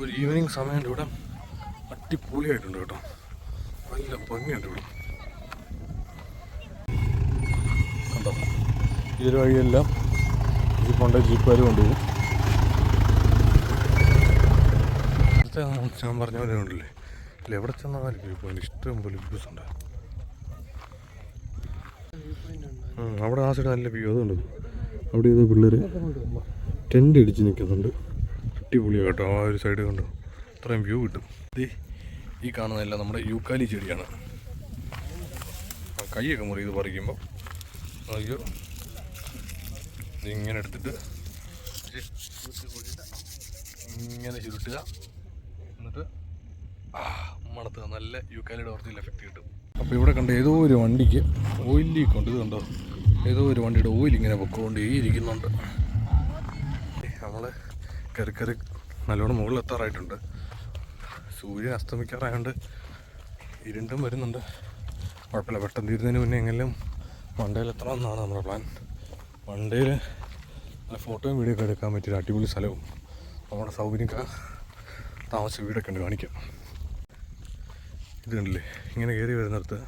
ഒരു ഈവനിങ് സമയമുണ്ട് ഇവിടെ. അടിപൊളിയായിട്ടുണ്ട് കേട്ടോ. നല്ല ഭംഗിയുണ്ട് ഇവിടെ കണ്ടോ ഈ ഒരു വഴിയെല്ലാം ജീപ്പുണ്ട് ജീപ്പുകാർ കൊണ്ടുപോകും. ഞാൻ പറഞ്ഞ പോലെ ഉണ്ടല്ലേ? അല്ല എവിടെ ചെന്നാലും വ്യൂ പോയിന്റ് ഇഷ്ടം പോലെ വ്യൂസ് ഉണ്ട്. അവിടെ ആ സൈഡ് നല്ല വ്യൂ അതുണ്ട്. അവിടെ ഏതോ പിള്ളേർ ടെന്റ് അടിച്ച് നിൽക്കുന്നുണ്ട്. അടിപൊളിയാണ് കേട്ടോ ആ ഒരു സൈഡ് കണ്ടോ? അത്രയും വ്യൂ കിട്ടും. ഈ കാണുന്നതെല്ലാം നമ്മുടെ യൂക്കാലി ചെടിയാണ്. കൈയൊക്കെ മുറി ഇത് പറിക്കുമ്പോൾ അയ്യോ. ഇങ്ങനെ എടുത്തിട്ട് ഇങ്ങനെ ചുരുട്ടുക. എന്നിട്ട് ആ മണത്തുക നല്ല യൂക്കാലിയുടെ ഓർത്തിൽ എഫക്റ്റ് കിട്ടും. അപ്പോൾ ഇവിടെ കണ്ട ഏതോ ഒരു വണ്ടിക്ക് ഓയിൽ ലീക്ക് ഉണ്ട്. ഇത് കണ്ടോ? ഏതോ ഒരു വണ്ടിയുടെ ഓയിൽ ഇങ്ങനെ പൊക്കോണ്ടേ ഇരിക്കുന്നുണ്ട്. നമ്മൾ കയറി നല്ലോണം മുകളിൽ എത്താറായിട്ടുണ്ട്. സൂര്യൻ അസ്തമിക്കാറായതുകൊണ്ട് ഇരുണ്ടും വരുന്നുണ്ട്. കുഴപ്പമില്ല. പെട്ടെന്ന് തീരുന്നതിന് മുന്നേ എങ്ങനെയും മണ്ടയിൽ എത്തണമെന്നാണ് നമ്മുടെ പ്ലാൻ മണ്ടയിൽ നല്ല ഫോട്ടോയും വീഡിയോ ഒക്കെ എടുക്കാൻ പറ്റിയൊരു അടിപൊളി സ്ഥലവും. നമ്മുടെ സൗകര്യമൊക്കെ താമസിച്ച വീടൊക്കെ ഉണ്ട് കാണിക്കാം. ഇത് കണ്ടില്ലേ? ഇങ്ങനെ കയറി വരുന്നിടത്ത്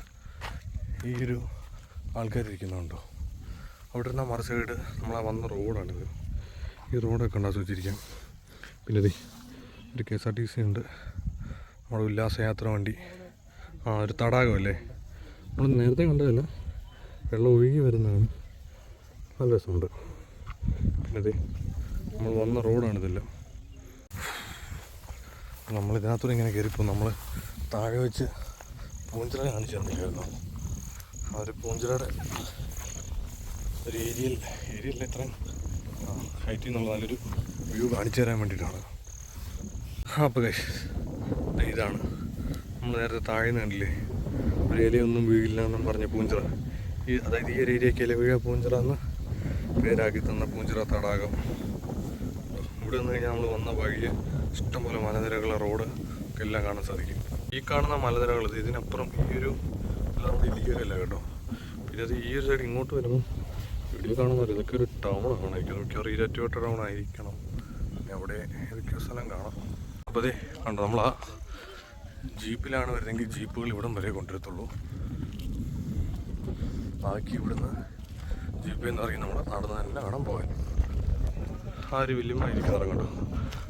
ഈ ഒരു ആൾക്കാരിരിക്കുന്നുണ്ടോ അവിടെ ഇരുന്ന മറു സൈഡ് നമ്മളാ വന്ന റോഡാണിത്. ഈ റോഡൊക്കെ ഉണ്ട് ആസ്വദിച്ചിരിക്കാം പിന്നെ ദേ ഒരു K S R T C ഉണ്ട്. നമ്മുടെ ഉല്ലാസയാത്ര വണ്ടി. ആ ഒരു തടാകമല്ലേ നമ്മൾ നേരത്തെ കണ്ടതല്ല വെള്ളം ഒഴുകി വരുന്നതാണ്. നല്ല രസമുണ്ട് പിന്നെ നമ്മൾ വന്ന റോഡാണിതെല്ലാം നമ്മൾ ഇതിനകത്തൂടെ ഇങ്ങനെ കയറിപ്പോൾ നമ്മൾ താഴെ വെച്ച് പൂഞ്ചിറ കാണിച്ചു തന്നില്ലായിരുന്നു? ആ ഒരു പൂഞ്ചിറയുടെ ഒരു ഏരിയയിൽ ഏരിയയിൽ എത്രയും ഹൈറ്റിൽ നിന്നുള്ള നല്ലൊരു വ്യൂ കാണിച്ചു തരാൻ വേണ്ടിയിട്ടാണ്. അപ്പോൾ കൈ ഇതാണ്. നമ്മൾ നേരത്തെ താഴെ കണ്ടില്ലേ? ഒരു ഇലയൊന്നും വീഴില്ല എന്നും പറഞ്ഞ പൂഞ്ചിറ. ഈ അതായത് ഈ ഒരു ഏരിയയ്ക്ക് ഇല വീഴ പൂഞ്ചിറ എന്ന് പേരാക്കി തന്ന പൂഞ്ചിറ തടാകം. ഇവിടെ നിന്ന് കഴിഞ്ഞാൽ നമ്മൾ വന്ന വഴിയിൽ ഇഷ്ടംപോലെ മലനിരകളെ റോഡ് ഒക്കെ എല്ലാം കാണാൻ സാധിക്കും. ഈ കാണുന്ന മലനിരകൾ ഇത് ഇതിനപ്പുറം ഈ ഒരു നമ്മുടെ കേട്ടോ. പിന്നെ അത് ഈ ഒരു സൈഡ് ഇങ്ങോട്ട് വരുമ്പോൾ വീഡിയോ കാണുന്നില്ല ഇതൊക്കെ ഒരു ടൗൺ ആണായിരിക്കും മിക്കവാറും ഈരാറ്റുപേട്ട ടൗൺ ആയിരിക്കണം. പിന്നെ അവിടെ ഏതൊക്കെയോ സ്ഥലം കാണാം. അപ്പോൾ അതെ കണ്ടോ നമ്മൾ ആ ജീപ്പിലാണ് വരുന്നതെങ്കിൽ ജീപ്പുകൾ ഇവിടം വരെ കൊണ്ടുവരത്തുള്ളൂ. ബാക്കി ഇവിടുന്ന് ജീപ്പിൽ നിന്ന് ഇറങ്ങി നമ്മൾ നടന്ന് തന്നെ വേണം പോകാൻ. ആ ഒരു വലിയമായിരിക്കും ഇറങ്ങട്ടോ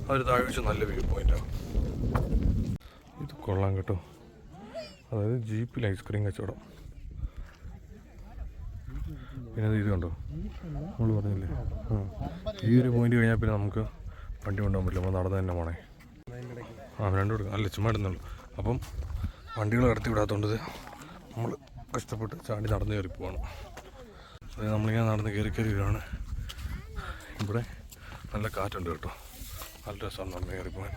ആ താഴെ വെച്ച് നല്ല വ്യൂ പോയിന്റാണ് ഇത് കൊള്ളാം കേട്ടോ. അതായത് ജീപ്പിൽ ഐസ്ക്രീം കച്ചവടം. പിന്നെ ഇത് കണ്ടോ? നമ്മൾ പറഞ്ഞില്ലേ? ഈ ഒരു പോയിന്റ് കഴിഞ്ഞാൽ പിന്നെ നമുക്ക് വണ്ടി കൊണ്ടുപോകാൻ പറ്റില്ല. നമ്മൾ നടന്ന് തന്നെ പോണേ. ആ രണ്ടു എടുക്കാം. അല്ല ചുമ്മാ ഇടുന്നുള്ളൂ. അപ്പം വണ്ടികൾ കടത്തി വിടാത്തതുകൊണ്ട് നമ്മൾ കഷ്ടപ്പെട്ട് ചാടി നടന്നു കയറി അതായത് നമ്മളിങ്ങനെ നടന്ന് കയറി കയറി വരികയാണ്. ഇവിടെ നല്ല കാറ്റുണ്ട് കേട്ടോ. നല്ല രസമാണ് നടന്ന് കയറി പോകാൻ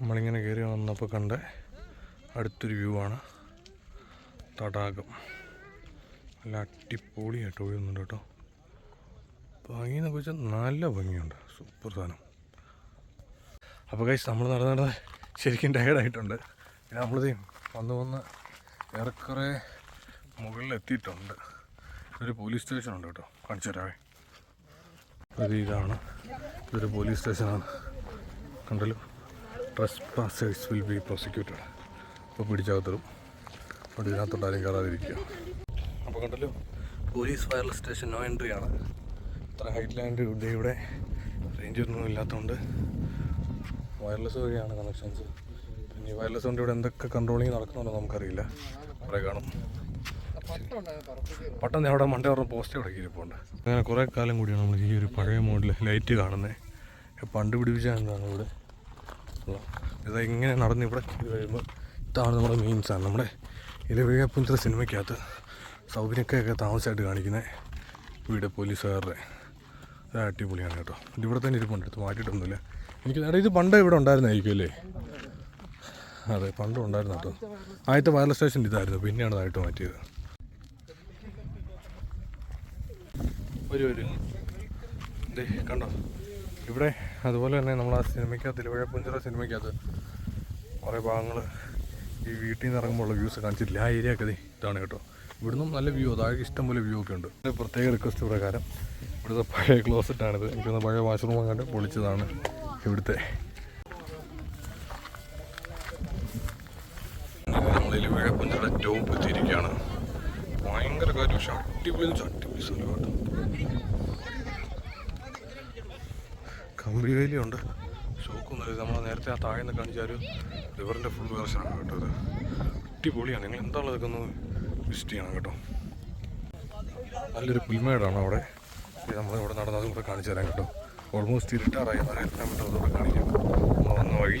നമ്മളിങ്ങനെ കയറി വന്നപ്പോൾ കണ്ട അടുത്തൊരു വ്യൂ ആണ്. തടാകം. നല്ല അടിപൊളിയായിട്ട് ഒഴുകുന്നുണ്ട് കേട്ടോ. ഭംഗിയെന്നൊക്കെ വെച്ചാൽ നല്ല ഭംഗിയുണ്ട്. സൂപ്പർ സാധനം. അപ്പോൾ കഴിച്ച് നമ്മൾ നടന്ന് നടന്ന് ശരിക്കും ടയർഡായിട്ടുണ്ട് പിന്നെ നമ്മളിത് വന്ന് വന്ന് ഏറെക്കുറെ മുകളിൽ എത്തിയിട്ടുണ്ട് ഒരു പോലീസ് സ്റ്റേഷൻ ഉണ്ട് കേട്ടോ. കാണിച്ചു തരാവേ അത് ഇതാണ്. ഇതൊരു പോലീസ് സ്റ്റേഷനാണ്. കണ്ടല്ലോ? Trespassers will be prosecuted. അപ്പോൾ പിടിച്ചകത്തിടും. അവിടെ ഇതിനകത്തോട്ട് ആരും കയറാതിരിക്കുക. അപ്പോൾ കണ്ടല്ലോ? Police wireless station no entry ആണ്. ഇത്ര ഹൈറ്റ് ലാൻഡ് ഇവിടെ റേഞ്ച് ഒന്നും ഇല്ലാത്തതുകൊണ്ട് വയർലെസ് വഴിയാണ് കണക്ഷൻസ് പിന്നെ വയർലെസ് കൊണ്ട് ഇവിടെ എന്തൊക്കെ കൺട്രോളിങ് നടക്കുന്നുണ്ടോ നമുക്കറിയില്ല. കുറേ കാണും. പട്ടം അവിടെ മണ്ടേ അവിടെ പോസ്റ്റ് അവിടെ ഇരിപ്പുണ്ട് അങ്ങനെ കുറേ കാലം കൂടിയാണ് നമ്മൾ ഈ ഒരു പഴയ മോഡൽ ലൈറ്റ് കാണുന്നത് പണ്ട് പിടിപ്പിച്ച എന്താണ് ഇവിടെ? ഇതാ ഇങ്ങനെ നടന്ന് ഇവിടെ ഇത് കഴിയുമ്പോൾ ഇതാണ് നമ്മുടെ മെയിൻ സാധനം. നമ്മുടെ ഇലവിഴപ്പുഞ്ചിറ സിനിമയ്ക്കകത്ത് സൗകര്യമൊക്കെ താമസമായിട്ട് കാണിക്കുന്ന വീട് പോലീസുകാരുടെ അത് അടിപൊളിയാണ് കേട്ടോ. ഇത് ഇവിടെ തന്നെ ഇരിപ്പുണ്ട്. എടുത്ത് മാറ്റിയിട്ടൊന്നുമില്ല. എനിക്ക് എടാ ഇത് പണ്ട് ഇവിടെ ഉണ്ടായിരുന്നായിരിക്കും അല്ലേ? അതെ പണ്ടും ഉണ്ടായിരുന്നു കേട്ടോ. ആദ്യത്തെ വയർലെസ് സ്റ്റേഷൻ ഇതായിരുന്നു. പിന്നെയാണ് ഇതായിട്ട് മാറ്റിയത്. ഒരു ഒരു. കണ്ടോ? ഇവിടെ അതുപോലെ തന്നെ നമ്മൾ ആ സിനിമയ്ക്കകത്ത് ഇലവഴപ്പുഞ്ചിറ സിനിമയ്ക്കകത്ത് കുറേ ഭാഗങ്ങൾ ഈ വീട്ടിൽ നിന്ന് ഇറങ്ങുമ്പോൾ ഉള്ള വ്യൂസ് കാണിച്ചിട്ടില്ല. ആ ഏരിയ ഒക്കെ ഇതാണ് കേട്ടോ. ഇവിടുന്നും നല്ല വ്യൂ താഴെ ഇഷ്ടംപോലെ വ്യൂ ഒക്കെ ഉണ്ട്. പ്രത്യേക റിക്വസ്റ്റ് പ്രകാരം ഇവിടുത്തെ പഴയ ക്ലോസറ്റാണിത് എനിക്കൊന്ന് പഴയ വാഷ്റൂം കണ്ട് പൊളിച്ചതാണ് ഇവിടുത്തെ. നമ്മൾ ഇലവഴപ്പുഞ്ചിറ ടോപ്പ് എത്തിയിരിക്കുകയാണ്. ഭയങ്കര കാര്യം. പക്ഷെ അടിപൊളി അടിപൊളി സ്ഥലം കേട്ടോ. കമ്പിവേലിയുണ്ട് ഷോക്കൊന്നുമില്ല നമ്മൾ നേരത്തെ ആ താഴെ നിന്ന് കാണിച്ച റിവറിന്റെ ഫുൾ വേർഷനാണ് കേട്ടോ ഇത്. അടിപൊളിയാണ്. നിങ്ങൾ എന്താണ് ഇതൊക്കെ വിസിറ്റ് ചെയ്യണം കേട്ടോ. നല്ലൊരു പുൽമേടാണ് അവിടെ. നമ്മൾ ഇവിടെ നടന്നത് കൂടെ കാണിച്ചു തരാം കേട്ടോ. ഓൾമോസ്റ്റ് ഇരുട്ടാറായി. എത്താൻ പറ്റും അതുകൂടെ കാണിക്കാം. നമ്മൾ വന്ന വഴി.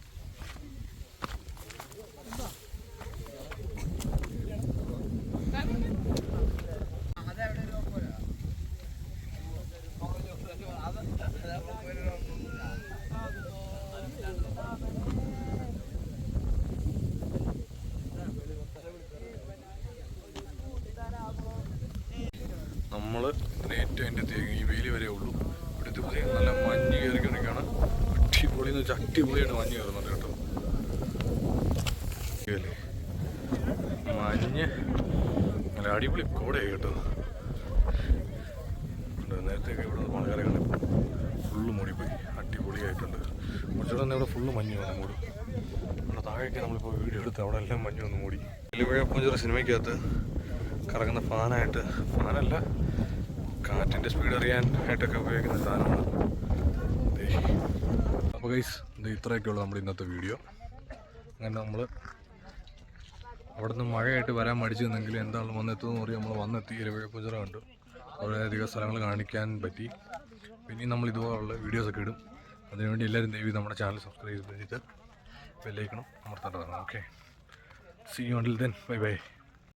നമ്മൾ ഏറ്റവും എന്റെ തേങ്ങ ഈ വെയിൽ വരെ ഉള്ളൂ ഇവിടുത്തെ പുതിയ നല്ല മഞ്ഞ് കയറിക്കൊണ്ടിരിക്കുകയാണ് അടിപൊളി എന്ന് വെച്ചാൽ അടിപൊളിയായിട്ട് മഞ്ഞ് കയറുന്നുണ്ട് കേട്ടോ? മഞ്ഞ്. നല്ല അടിപൊളി കോടയായി കേട്ടോ. നേരത്തെയൊക്കെ ഇവിടെ മഴക്കാരെ കണ്ടപ്പോൾ ഫുള്ള് മൂടിപ്പോയി. അടിപൊളിയായിട്ടുണ്ട്. കുറച്ചുകൂടെ തന്നെ ഇവിടെ ഫുള്ള് മഞ്ഞ് വന്നു മൂടും ഇവിടെ താഴേക്ക് നമ്മളിപ്പോൾ വീഡിയോ എടുത്ത് അവിടെ എല്ലാം മഞ്ഞ് വന്ന് മൂടി. എലിവഴപ്പഞ്ചുറ സിനിമയ്ക്കകത്ത് കറങ്ങുന്ന ഫാനായിട്ട് ഫാനല്ല കാറ്റിന്റെ സ്പീഡ് അറിയാൻ ആയിട്ടൊക്കെ ഉപയോഗിക്കുന്ന സാധനമാണ്. അപ്പോൾ ഗൈസ് ഇത് ഇത്രയൊക്കെയുള്ളൂ നമ്മുടെ ഇന്നത്തെ വീഡിയോ. അങ്ങനെ നമ്മൾ അവിടെ നിന്ന് മഴയായിട്ട് വരാൻ മടിച്ചു നിന്നെങ്കിൽ എന്താണ് വന്നെത്തുമെന്ന് പറയും നമ്മൾ വന്നെത്തി ഇരവിഴപ്പുഞ്ചിറ കണ്ടു. വളരെയധികം സ്ഥലങ്ങൾ കാണിക്കാൻ പറ്റി. പിന്നെയും നമ്മൾ ഇതുപോലുള്ള വീഡിയോസൊക്കെ ഇടും. അതിനുവേണ്ടി എല്ലാവരും ദയവി നമ്മുടെ ചാനൽ സബ്സ്ക്രൈബ് ചെയ്തിട്ട് ബെല്ലൈക്കണം അമർത്തേണ്ടതാണ്. Okay see you until then bye bye